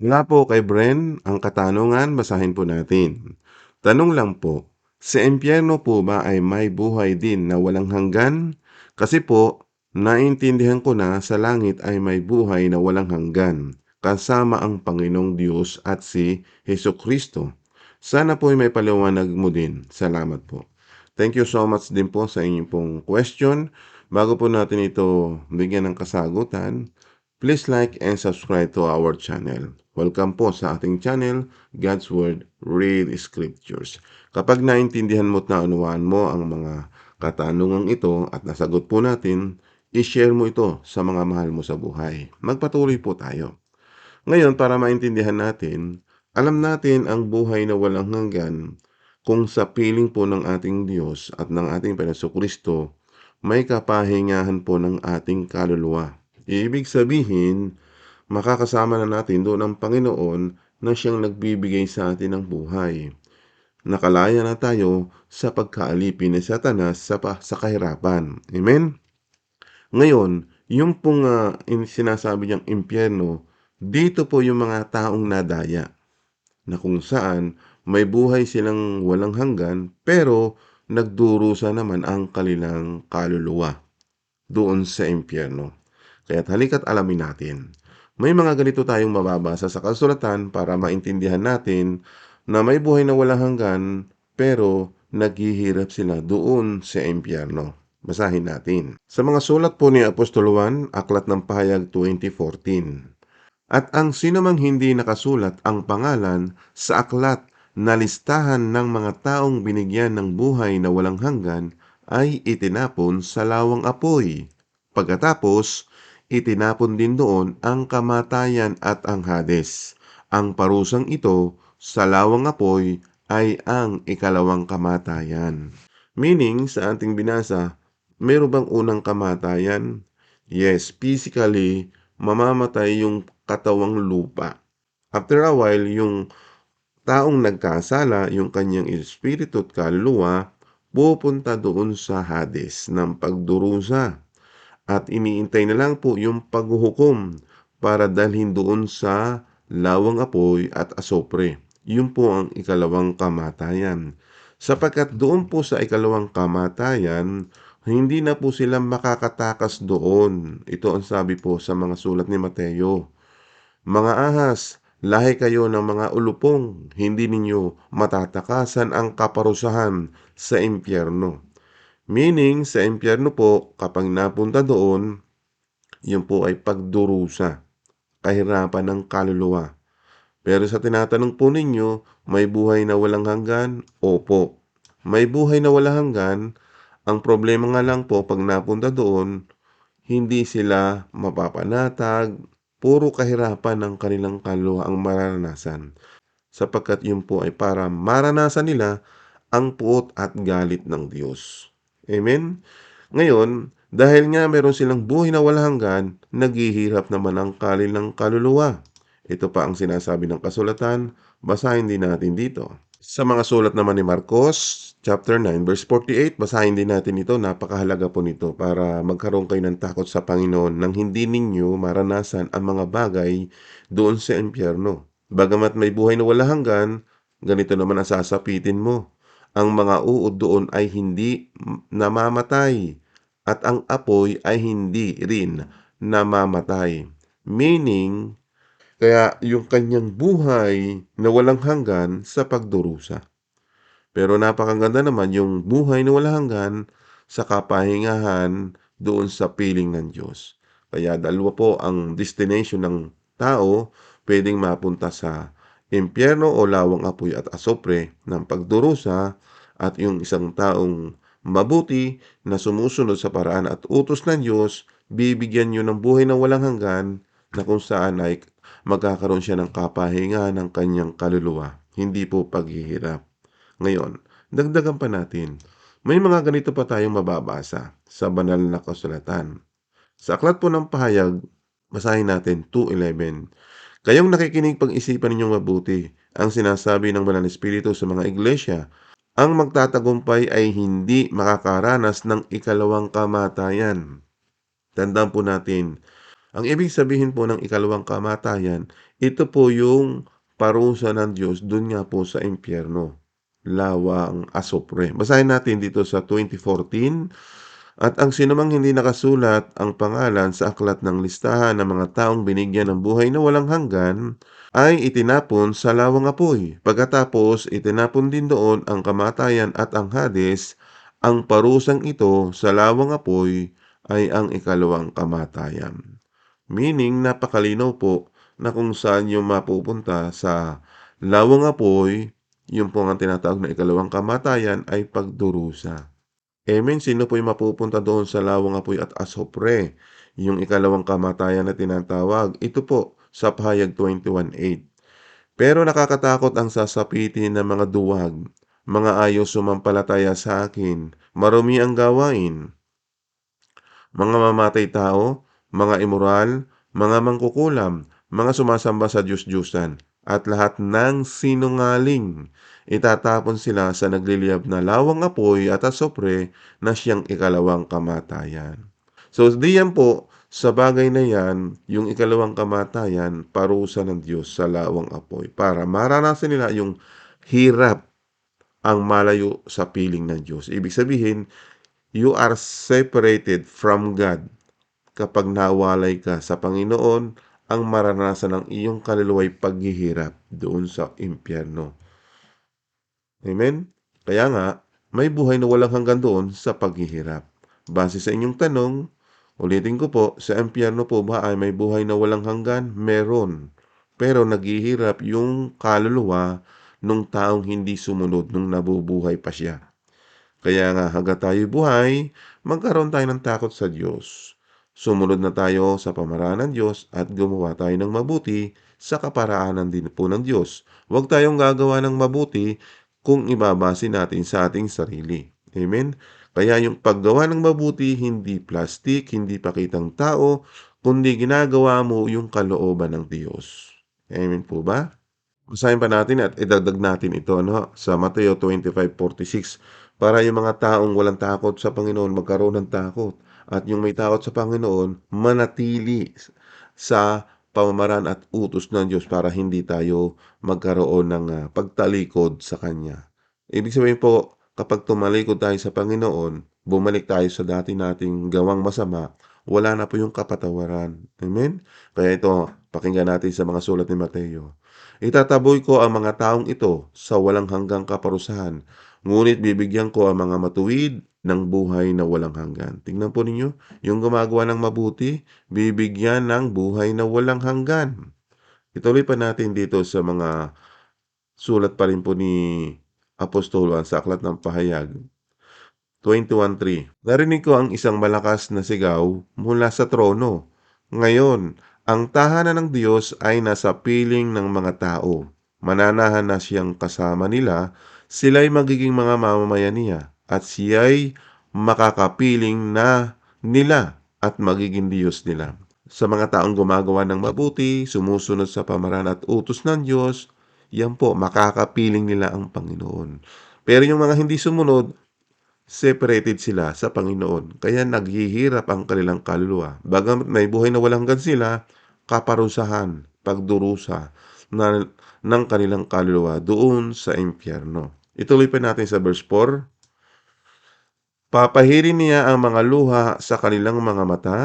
Mula po kay Bren, ang katanungan basahin po natin. Tanong lang po, sa impyerno po ba ay may buhay din na walang hanggan? Kasi po, naintindihan ko na sa langit ay may buhay na walang hanggan, kasama ang Panginoong Diyos at si Heso Kristo. Sana po ay may paliwanag mo din. Salamat po. Thank you so much din po sa inyong pong question. Bago po natin ito bigyan ng kasagutan, please like and subscribe to our channel. Welcome po sa ating channel, God's Word, Read Scriptures. Kapag naintindihan mo at naunawaan mo ang mga katanungang ito at nasagot po natin, i-share mo ito sa mga mahal mo sa buhay. Magpatuloy po tayo. Ngayon, para maintindihan natin, alam natin ang buhay na walang hanggan kung sa piling po ng ating Diyos at ng ating Panginoon Kristo, may kapahingahan po ng ating kaluluwa. Ibig sabihin, makakasama na natin doon ang Panginoon na siyang nagbibigay sa atin ng buhay. Nakalaya na tayo sa pagkaalipin ni Satanas sa, sa kahirapan. Amen? Ngayon, yung pong uh, sinasabi niyang impyerno, dito po yung mga taong nadaya na kung saan may buhay silang walang hanggan pero nagdurusa naman ang kanilang kaluluwa doon sa impyerno. Kaya halika't alamin natin. May mga ganito tayong mababasa sa kasulatan para maintindihan natin na may buhay na walang hanggan pero naghihirap sila doon sa impyerno. Basahin natin. Sa mga sulat po ni Apostol Juan, Aklat ng Pahayag 2014. At ang sinumang hindi nakasulat ang pangalan sa aklat na listahan ng mga taong binigyan ng buhay na walang hanggan ay itinapon sa lawang apoy. Pagkatapos, itinapon din doon ang kamatayan at ang hades. Ang parusang ito sa lawang apoy ay ang ikalawang kamatayan. Meaning, sa ating binasa, meron bang unang kamatayan? Yes, physically, mamamatay yung katawang lupa. After a while, yung taong nagkasala, yung kanyang espiritu at kaluluwa, pupunta doon sa Hades ng pagdurusa. At iniintay na lang po yung paghuhukom para dalhin doon sa lawang apoy at asopre. Yun po ang ikalawang kamatayan. Sapagkat doon po sa ikalawang kamatayan, hindi na po sila makakatakas doon. Ito ang sabi po sa mga sulat ni Mateo. Mga ahas, lahi kayo ng mga ulupong, hindi ninyo matatakasan ang kaparusahan sa impyerno. Meaning, sa impyerno po, kapag napunta doon, yun po ay pagdurusa, kahirapan ng kaluluwa. Pero sa tinatanong po ninyo, may buhay na walang hanggan? Opo. May buhay na walang hanggan, ang problema nga lang po pag napunta doon, hindi sila mapapanatag, puro kahirapan ng kanilang kaluluwa ang mararanasan. Sapagkat yun po ay para maranasan nila ang puot at galit ng Diyos. Amen? Ngayon, dahil nga meron silang buhay na walang hanggan, naghihirap naman ang kanilang kaluluwa. Ito pa ang sinasabi ng kasulatan, basahin din natin dito. Sa mga sulat naman ni Marcos, chapter 9, verse 48, basahin din natin ito. Napakahalaga po nito para magkaroon kayo ng takot sa Panginoon nang hindi ninyo maranasan ang mga bagay doon sa impyerno. Bagamat may buhay na wala hanggan, ganito naman ang sasapitin mo. Ang mga uod doon ay hindi namamatay at ang apoy ay hindi rin namamatay. Meaning, kaya yung kanyang buhay na walang hanggan sa pagdurusa. Pero napakaganda naman yung buhay na walang hanggan sa kapahingahan doon sa piling ng Diyos. Kaya dalawa po ang destination ng tao pwedeng mapunta sa impyerno o lawang apoy at asopre ng pagdurusa at yung isang taong mabuti na sumusunod sa paraan at utos ng Diyos, bibigyan nyo ng buhay na walang hanggan na kung saan ay magkakaroon siya ng kapahinga ng kanyang kaluluwa, hindi po paghihirap. Ngayon, dagdagan pa natin, may mga ganito pa tayong mababasa sa banal na kasulatan. Sa aklat po ng pahayag, basahin natin 2.11. Kayong nakikinig pag-isipan ninyong mabuti ang sinasabi ng Banal Espiritu sa mga iglesia. Ang magtatagumpay ay hindi makakaranas ng ikalawang kamatayan. Tandaan po natin, Ang ibig sabihin po ng ikalawang kamatayan, ito po yung parusa ng Diyos dun nga po sa impyerno, lawang asupre. Basahin natin dito sa 2014, at ang sinumang hindi nakasulat ang pangalan sa aklat ng listahan ng mga taong binigyan ng buhay na walang hanggan ay itinapon sa lawang apoy. Pagkatapos itinapon din doon ang kamatayan at ang Hades, ang parusang ito sa lawang apoy ay ang ikalawang kamatayan. Meaning napakalinaw po na kung saan yung mapupunta sa lawang apoy, yung po ang tinatawag na ikalawang kamatayan ay pagdurusa. Amen. Sino po yung mapupunta doon sa lawang apoy at asopre? Yung ikalawang kamatayan na tinatawag. Ito po sa pahayag 21.8. Pero nakakatakot ang sasapitin ng mga duwag, mga ayaw sumampalataya sa akin, marumi ang gawain, mga mamatay tao, mga immoral, mga mangkukulam, mga sumasamba sa Diyos-Diyusan, at lahat ng sinungaling. Itatapon sila sa nagliliyab na lawang apoy at asopre na siyang ikalawang kamatayan. So, diyan po, sa bagay na yan, yung ikalawang kamatayan, parusa ng Diyos sa lawang apoy para maranasan nila yung hirap ang malayo sa piling ng Diyos. Ibig sabihin, you are separated from God. Kapag nawalay ka sa Panginoon, ang maranasan ng iyong kaluluway paghihirap doon sa impyerno. Amen? Kaya nga, may buhay na walang hanggan doon sa paghihirap. Base sa inyong tanong, ulitin ko po, sa impyerno po ba ay may buhay na walang hanggan? Meron. Pero naghihirap yung kaluluwa nung taong hindi sumunod nung nabubuhay pa siya. Kaya nga hanggat tayo buhay, magkaroon tayo ng takot sa Diyos. Sumunod na tayo sa pamaraan ng Diyos at gumawa tayo ng mabuti sa kaparaanan din po ng Diyos. Huwag tayong gagawa ng mabuti kung ibabase natin sa ating sarili. Amen? Kaya yung paggawa ng mabuti, hindi plastic, hindi pakitang tao, kundi ginagawa mo yung kalooban ng Diyos. Amen po ba? Basahin pa natin at idagdag natin ito ano, sa Mateo 25.46 para yung mga taong walang takot sa Panginoon magkaroon ng takot at yung may takot sa Panginoon manatili sa pamamaraan at utos ng Diyos para hindi tayo magkaroon ng uh, pagtalikod sa Kanya. Ibig sabihin po, kapag tumalikod tayo sa Panginoon, bumalik tayo sa dati nating gawang masama, wala na po yung kapatawaran. Amen? Kaya ito, pakinggan natin sa mga sulat ni Mateo. Itataboy ko ang mga taong ito sa walang hanggang kaparusahan, ngunit bibigyan ko ang mga matuwid ng buhay na walang hanggan. Tingnan po ninyo, yung gumagawa ng mabuti, bibigyan ng buhay na walang hanggan. Ituloy pa natin dito sa mga sulat pa rin po ni Apostolo sa Aklat ng Pahayag. 21.3 Narinig ko ang isang malakas na sigaw mula sa trono. Ngayon, ang tahanan ng Diyos ay nasa piling ng mga tao. Mananahan na siyang kasama nila, sila'y magiging mga mamamayan niya, at siya'y makakapiling na nila at magiging Diyos nila. Sa mga taong gumagawa ng mabuti, sumusunod sa pamaran at utos ng Diyos, yan po, makakapiling nila ang Panginoon. Pero yung mga hindi sumunod, separated sila sa Panginoon. Kaya naghihirap ang kanilang kaluluwa. Bagamat may buhay na walang hanggan sila, kaparusahan, pagdurusa na, ng kanilang kaluluwa doon sa impyerno. Ituloy pa natin sa verse 4. Papahirin niya ang mga luha sa kanilang mga mata,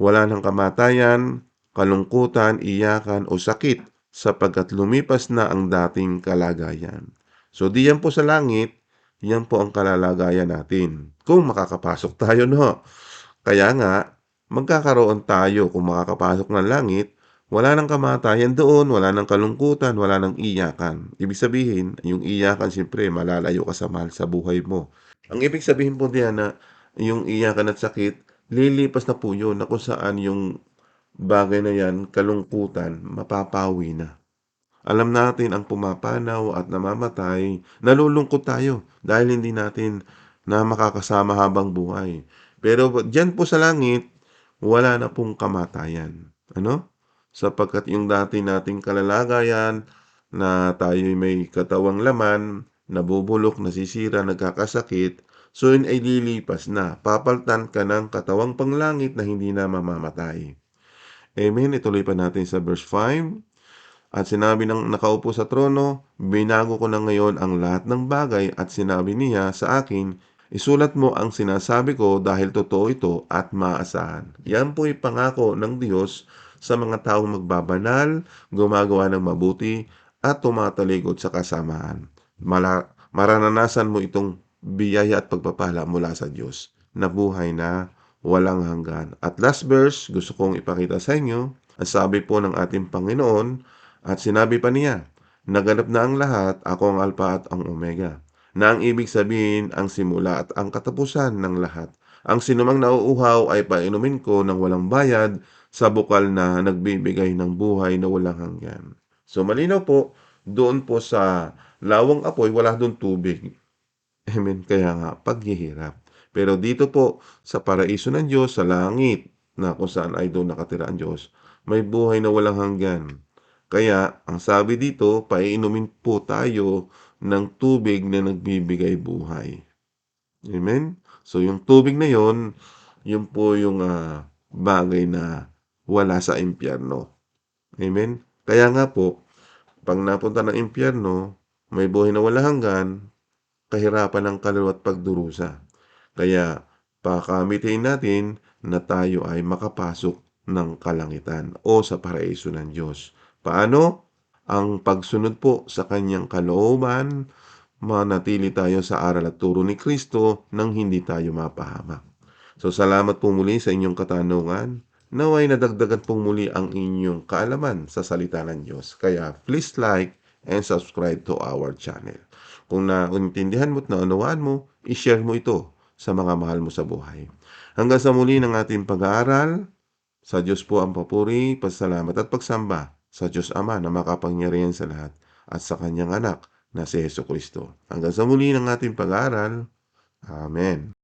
wala ng kamatayan, kalungkutan, iyakan o sakit sapagkat lumipas na ang dating kalagayan. So diyan po sa langit, yan po ang kalalagayan natin. Kung makakapasok tayo no. Kaya nga, magkakaroon tayo kung makakapasok ng langit, wala nang kamatayan doon, wala nang kalungkutan, wala nang iyakan. Ibig sabihin, yung iyakan siyempre malalayo ka sa mahal sa buhay mo. Ang ibig sabihin po diyan na yung iyakan at sakit, lilipas na po yun na kung saan yung bagay na yan, kalungkutan, mapapawi na. Alam natin ang pumapanaw at namamatay, nalulungkot tayo dahil hindi natin na makakasama habang buhay. Pero diyan po sa langit, wala na pong kamatayan. Ano? Sapagkat yung dati nating kalalagayan na tayo may katawang laman, nabubulok, nasisira, nagkakasakit, so yun ay lilipas na. Papaltan ka ng katawang panglangit na hindi na mamamatay. Amen. Ituloy pa natin sa verse 5. At sinabi ng nakaupo sa trono, binago ko na ngayon ang lahat ng bagay at sinabi niya sa akin, isulat mo ang sinasabi ko dahil totoo ito at maasahan. Yan po'y pangako ng Diyos sa mga taong magbabanal, gumagawa ng mabuti, at tumatalikod sa kasamahan. Mala- mararanasan mo itong biyaya at pagpapala mula sa Diyos na buhay na walang hanggan. At last verse, gusto kong ipakita sa inyo, ang sabi po ng ating Panginoon, at sinabi pa niya, naganap na ang lahat, ako ang Alpha at ang Omega, na ang ibig sabihin ang simula at ang katapusan ng lahat. Ang sinumang nauuhaw ay painumin ko ng walang bayad sa bukal na nagbibigay ng buhay na walang hanggan. So malinaw po, doon po sa lawang apoy, wala doon tubig. Amen. Kaya nga, paghihirap. Pero dito po, sa paraiso ng Diyos, sa langit, na kung saan ay doon nakatira ang Diyos, may buhay na walang hanggan. Kaya, ang sabi dito, paiinumin po tayo ng tubig na nagbibigay buhay. Amen? So, yung tubig na yon, yun po yung ah, bagay na wala sa impyerno. Amen? Kaya nga po, pag napunta ng impyerno, may buhay na wala hanggan, kahirapan ng kaluluwa at pagdurusa. Kaya, pakamitin natin na tayo ay makapasok ng kalangitan o sa paraiso ng Diyos. Paano? Ang pagsunod po sa kanyang kalooban, manatili tayo sa aral at turo ni Kristo nang hindi tayo mapahamak. So salamat po muli sa inyong katanungan. Naway nadagdagan pong muli ang inyong kaalaman sa salita ng Diyos. Kaya please like and subscribe to our channel. Kung naintindihan mo at naunawaan mo, i-share mo ito sa mga mahal mo sa buhay. Hanggang sa muli ng ating pag-aaral, sa Diyos po ang papuri, pasalamat at pagsamba sa Diyos Ama na makapangyarihan sa lahat at sa Kanyang anak na si Yeso Kristo. Hanggang sa muli ng ating pag-aaral. Amen.